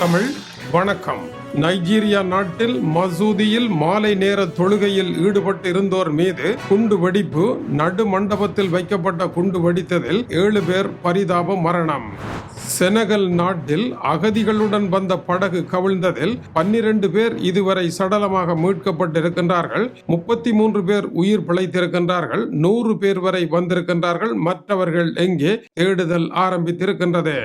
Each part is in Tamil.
தமிழ் வணக்கம். நைஜீரியா நாட்டில் மசூதியில் மாலை நேர தொழுகையில் ஈடுபட்டு இருந்தோர் மீது குண்டு வெடிப்பு நடு மண்டபத்தில் வைக்கப்பட்ட குண்டு வெடித்ததில் ஏழு பேர் பரிதாப மரணம். செனகல் நாட்டில் அகதிகளுடன் வந்த படகு கவிழ்ந்ததில் பன்னிரண்டு பேர் இதுவரை சடலமாக மீட்கப்பட்டிருக்கின்றார்கள். முப்பத்தி மூன்று பேர் உயிர் பிழைத்திருக்கின்றார்கள். நூறு பேர் வரை வந்திருக்கின்றார்கள். மற்றவர்கள் எங்கே தேடுதல் ஆரம்பித்திருக்கின்றது.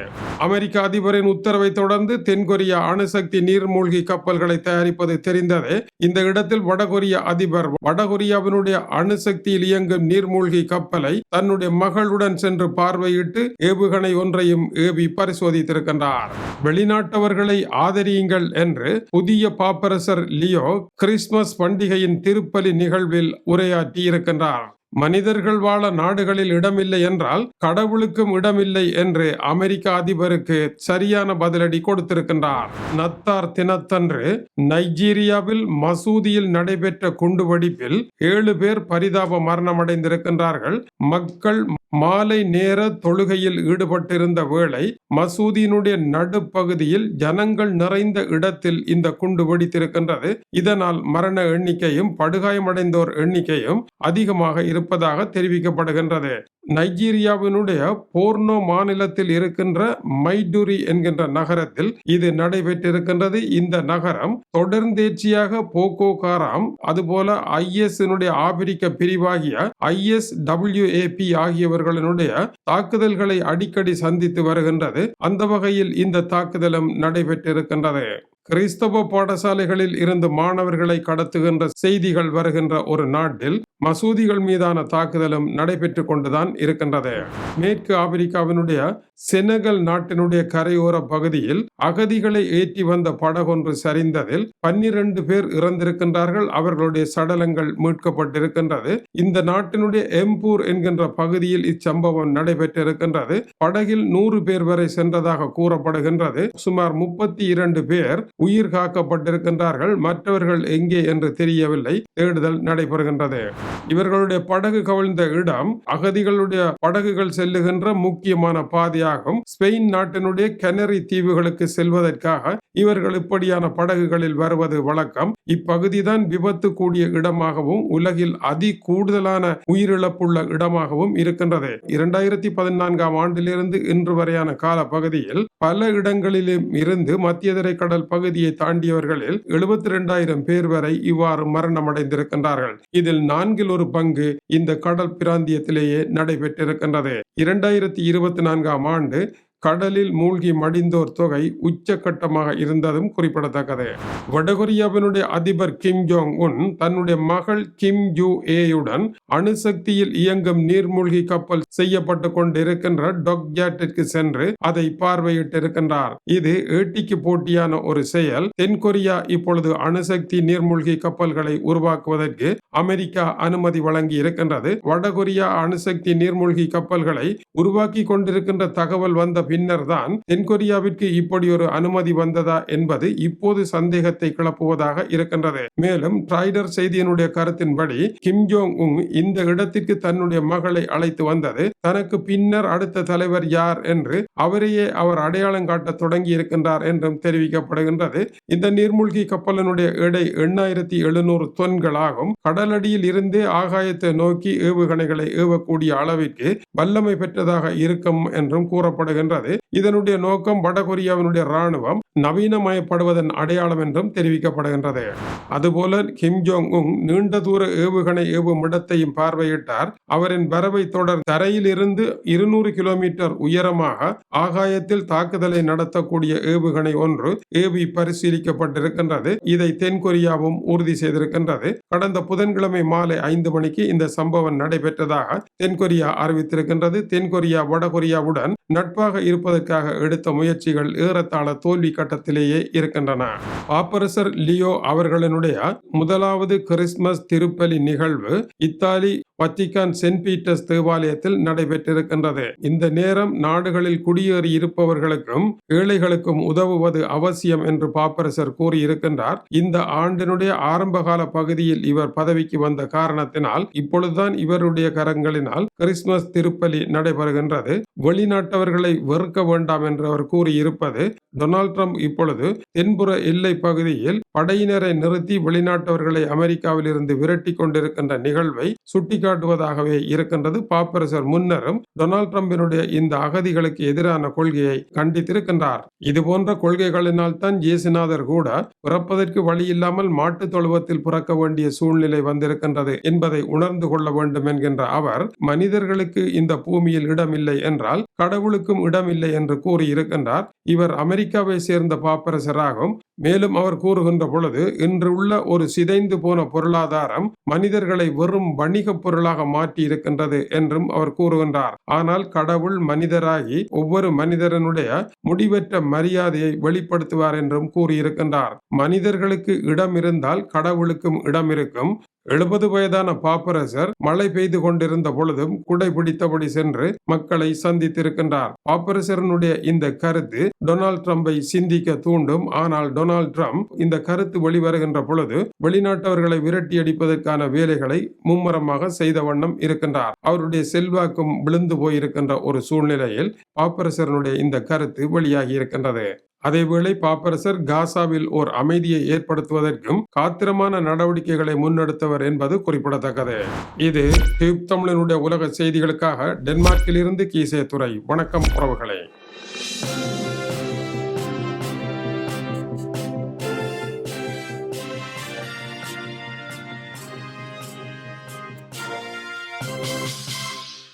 அமெரிக்க அதிபரின் உத்தரவை தொடர்ந்து தென்கொரியா அணுசக்தி நீர்மூழ்கி கப்பல்களை தயாரிப்பது தெரிந்ததே. இந்த இடத்தில் வடகொரிய அதிபர் வடகொரியாவினுடைய அணுசக்தியில் இயங்கும் நீர்மூழ்கி கப்பலை தன்னுடைய மகளுடன் சென்று பார்வையிட்டு ஏவுகணை ஒன்றையும் ஏவி பரிசோதித்திருக்கின்றார். வெளிநாட்டவர்களை ஆதரியுங்கள் என்று புதிய பாப்பரசர் லியோ கிறிஸ்துமஸ் பண்டிகையின் திருப்பலி நிகழ்வில் உரையாற்றி இருக்கின்றார் மனிதர்கள் வாழ நாடுகளில் இடமில்லை என்றால் கடவுளுக்கும் இடமில்லை என்று அமெரிக்க அதிபருக்கு சரியான பதிலடி கொடுத்திருக்கின்றார். நத்தார் தினத்தன்று நைஜீரியாவில் மசூதியில் நடைபெற்ற குண்டுவெடிப்பில் ஏழு பேர் பரிதாப மரணமடைந்திருக்கின்றார்கள். மக்கள் மாலை நேர தொழுகையில் ஈடுபட்டிருந்த வேளை மசூதியினுடைய நடுப்பகுதியில் ஜனங்கள் நிறைந்த இடத்தில் இந்த குண்டு வெடித்திருக்கின்றது. இதனால் மரண எண்ணிக்கையும் படுகாயமடைந்தோர் எண்ணிக்கையும் அதிகமாக இருப்பதாக தெரிவிக்கப்படுகின்றது. நைஜீரியாவினுடைய போர்னோ மாநிலத்தில் இருக்கின்ற மைடுரி என்கின்ற நகரத்தில் இது நடைபெற்றிருக்கின்றது. இந்த நகரம் தொடர்ந்தேர்ச்சியாக போகோ காராம் அதுபோல ஐஎஸ்னுடைய ஆபிரிக்க பிரிவாகிய ஐஎஸ் டபிள்யூஏபி ஆகியவர்களினுடைய தாக்குதல்களை அடிக்கடி சந்தித்து வருகின்றது. அந்த வகையில் இந்த தாக்குதலும் நடைபெற்றிருக்கின்றது. கிறிஸ்தவ பாடசாலைகளில் இருந்து மாணவர்களை கடத்துகின்ற செய்திகள் வருகின்ற ஒரு நாட்டில் மசூதிகள் மீதான தாக்குதலும் நடைபெற்று கொண்டுதான் இருக்கின்றது. மேற்கு ஆப்பிரிக்காவினுடைய செனகல் நாட்டினுடைய கரையோர பகுதியில் அகதிகளை ஏற்றி வந்த படகொன்று சரிந்ததில் பன்னிரண்டு பேர் இறந்திருக்கின்றார்கள். அவர்களுடைய சடலங்கள் மீட்கப்பட்டிருக்கின்றது. இந்த நாட்டினுடைய எம்பூர் என்கின்ற பகுதியில் இச்சம்பவம் நடைபெற்றிருக்கின்றது. படகில் நூறு பேர் வரை சென்றதாக கூறப்படுகின்றது. சுமார் முப்பத்தி இரண்டு பேர் உயிர் காக்கப்பட்டிருக்கின்றார்கள். மற்றவர்கள் எங்கே என்று தெரியவில்லை. தேடுதல் நடைபெறுகின்றது. இவர்களுடைய படகு கவிழ்ந்த இடம் அகதிகளுடைய படகுகள் செல்லுகின்ற முக்கியமான பாதையாகும். ஸ்பெயின் நாட்டினுடைய கெனரி தீவுகளுக்கு செல்வதற்காக இவர்கள் இப்படியான படகுகளில் வருவது வழக்கம். இப்பகுதிதான் விபத்து கூடிய இடமாகவும் உலகில் அதி கூடுதலான உயிரிழப்புள்ள இடமாகவும் இருக்கின்றது. இரண்டாயிரத்தி பதினான்காம் ஆண்டிலிருந்து இன்று வரையான கால பகுதியில் பல இடங்களிலும் இருந்து மத்திய திரைக்கடல் பகுதியை தாண்டியவர்களில் எழுபத்தி இரண்டாயிரம் பேர் வரை இவ்வாறு மரணமடைந்திருக்கின்றார்கள். இதில் நான்கு நான்கில் ஒரு பங்கு இந்த கடல் பிராந்தியத்திலேயே நடைபெற்றிருக்கின்றது. இரண்டாயிரத்தி இருபத்தி நான்காம் ஆண்டு கடலில் மூழ்கி மடிந்தோர் தொகை உச்சக்கட்டமாக இருந்ததும் குறிப்பிடத்தக்கது. வடகொரியாவினுடைய அதிபர் கிம் ஜோங் உன் தன்னுடைய மகள் கிம் யூ ஏயுடன் அணுசக்தியில் இயங்கும் நீர்மூழ்கி கப்பல் செய்யப்பட்டு கொண்டிருக்கின்ற டொக்யாட்டிற்கு சென்று அதை பார்வையிட்டிருக்கின்றார். இது ஏட்டிக்கு போட்டியான ஒரு செயல். தென்கொரியா இப்பொழுது அணுசக்தி நீர்மூழ்கி கப்பல்களை உருவாக்குவதற்கு அமெரிக்கா அனுமதி வழங்கி இருக்கின்றது வடகொரியா அணுசக்தி நீர்மூழ்கி கப்பல்களை உருவாக்கி கொண்டிருக்கின்ற தகவல் வந்த பின்னர் தான் தென்கொரியாவிற்கு இப்படி ஒரு அனுமதி வந்ததா என்பது இப்போது சந்தேகத்தை கிளப்புவதாக இருக்கின்றது. மேலும் ட்ரைடர் செய்தியினுடைய கருத்தின்படி கிம் ஜோங் உங் இந்த இடத்திற்கு தன்னுடைய மகளை அழைத்து வந்தது. தனக்கு பின்னர் அடுத்த தலைவர் யார் என்று அவரையே அவர் அடையாளம் காட்ட தொடங்கி இருக்கின்றார் என்றும் தெரிவிக்கப்படுகின்றது. இந்த நீர்மூழ்கி கப்பலினுடைய எடை எண்ணாயிரத்தி எழுநூறு தொன்களாகும். கடலடியில் இருந்தே ஆகாயத்தை நோக்கி ஏவுகணைகளை ஏவக்கூடிய அளவிற்கு வல்லமை பெற்றதாக இருக்கும் என்றும் கூறப்படுகின்றது. இதனுடைய நோக்கம் வடகொரியாவினுடைய ராணுவம் நவீனமயப்படுவதன் அடையாளம் என்றும் தெரிவிக்கப்படுகின்றது. அதுபோல கிம் ஜோங் உங் நீண்ட தூர ஏவுகணை ஏவும் இடத்தையும் பார்வையிட்டார். அவரின் வரவை தொடர் தரையில் இருந்து இருநூறு கிலோமீட்டர் உயரமாக ஆகாயத்தில் தாக்குதலை நடத்தக்கூடிய ஏவுகணை ஒன்று ஏவி பரிசீலிக்கப்பட்டிருக்கின்றது. இதை தென்கொரியாவும் உறுதி செய்திருக்கின்றது. கடந்த புதன்கிழமை மாலை ஐந்து மணிக்கு இந்த சம்பவம் நடைபெற்றதாக தென்கொரியா அறிவித்திருக்கின்றது. தென்கொரியா வடகொரியாவுடன் நட்பாக இருப்பதற்காக எடுத்த முயற்சிகள் ஏறத்தாழ தோல்வி கட்டத்திலேயே இருக்கின்றன. பாப்பரசர் லியோ அவர்களினுடைய முதலாவது கிறிஸ்துமஸ் திருப்பலி நிகழ்வு Italy aller Vatican Saint Peter's தேவாலயத்தில் நடைபெற்றிருக்கின்றது. இந்த நேரம் நாடுகளில் குடியேறி இருப்பவர்களுக்கும் ஏழைகளுக்கும் உதவுவது அவசியம் என்று பாப்பரசர் கூறியிருக்கின்றார். இந்த ஆண்டினுடைய ஆரம்பகால பகுதியில் இவர் பதவிக்கு வந்த காரணத்தினால் இப்பொழுதுதான் இவருடைய கரங்களினால் கிறிஸ்துமஸ் திருப்பலி நடைபெறுகின்றது. வெளிநாட்டவர்களை வெறுக்க வேண்டாம் என்று அவர் கூறியிருப்பது டொனால்ட் ட்ரம்ப் இப்பொழுது தென்புற எல்லை பகுதியில் படையினரை நிறுத்தி வெளிநாட்டவர்களை அமெரிக்காவில் இருந்து விரட்டி கொண்டிருக்கின்ற நிகழ்வை சுட்டி சுட்டிக்காட்டுவதாகவே இருக்கின்றது. பாப்பரசர் முன்னரும் டொனால்ட் டிரம்பினுடைய இந்த அகதிகளுக்கு எதிரான கொள்கையை கண்டித்திருக்கின்றார். இது போன்ற கொள்கைகளினால் தான் இயேசுநாதர் கூட பிறப்பதற்கு வழி இல்லாமல் மாட்டுத் தொழுவத்தில் பிறக்க வேண்டிய சூழ்நிலை வந்திருக்கின்றது என்பதை உணர்ந்து கொள்ள வேண்டும் என்கின்ற அவர் மனிதர்களுக்கு இந்த பூமியில் இடமில்லை என்றால் கடவுளுக்கும் இடமில்லை என்று கூறியிருக்கின்றார். இவர் அமெரிக்காவை சேர்ந்த பாப்பரசராகும். மேலும் அவர் கூறுகின்ற பொழுது இன்று உள்ள ஒரு சிதைந்து போன பொருளாதாரம் மனிதர்களை வெறும் வணிகப் பொருளாக மாற்றி இருக்கின்றது என்றும் அவர் கூறுகின்றார். ஆனால் கடவுள் மனிதராகி ஒவ்வொரு மனிதரனுடைய முடிவற்ற மரியாதையை வெளிப்படுத்துவார் என்றும் கூறியிருக்கின்றார். மனிதர்களுக்கு இடம் இருந்தால் கடவுளுக்கும் இடம் இருக்கும் எழுபது வயதான பாப்பரசர் மழை பெய்து கொண்டிருந்த பொழுதும் குடை பிடித்தபடி சென்று மக்களை சந்தித்திருக்கின்றார். பாப்பரசரனுடைய இந்த கருத்து டொனால்ட் ட்ரம்பை சிந்திக்க தூண்டும். ஆனால் டொனால்ட் ட்ரம்ப் இந்த கருத்து வெளிவருகின்ற பொழுது வெளிநாட்டவர்களை விரட்டி அடிப்பதற்கான வேலைகளை மும்முரமாக செய்த வண்ணம் இருக்கின்றார். அவருடைய செல்வாக்கும் விழுந்து போயிருக்கின்ற ஒரு சூழ்நிலையில் பாப்பரசரனுடைய இந்த கருத்து வெளியாகி இருக்கின்றது. அதேவேளை பாப்பரசர் காசாவில் ஓர் அமைதியை ஏற்படுத்துவதற்கும் காத்திரமான நடவடிக்கைகளை முன்னெடுத்தவர் என்பது குறிப்பிடத்தக்கது. இது டியூப் தமிழனுடைய உலக செய்திகளுக்காக டென்மார்க்கிலிருந்து கீசே துறை வணக்கம் உறவுகளே.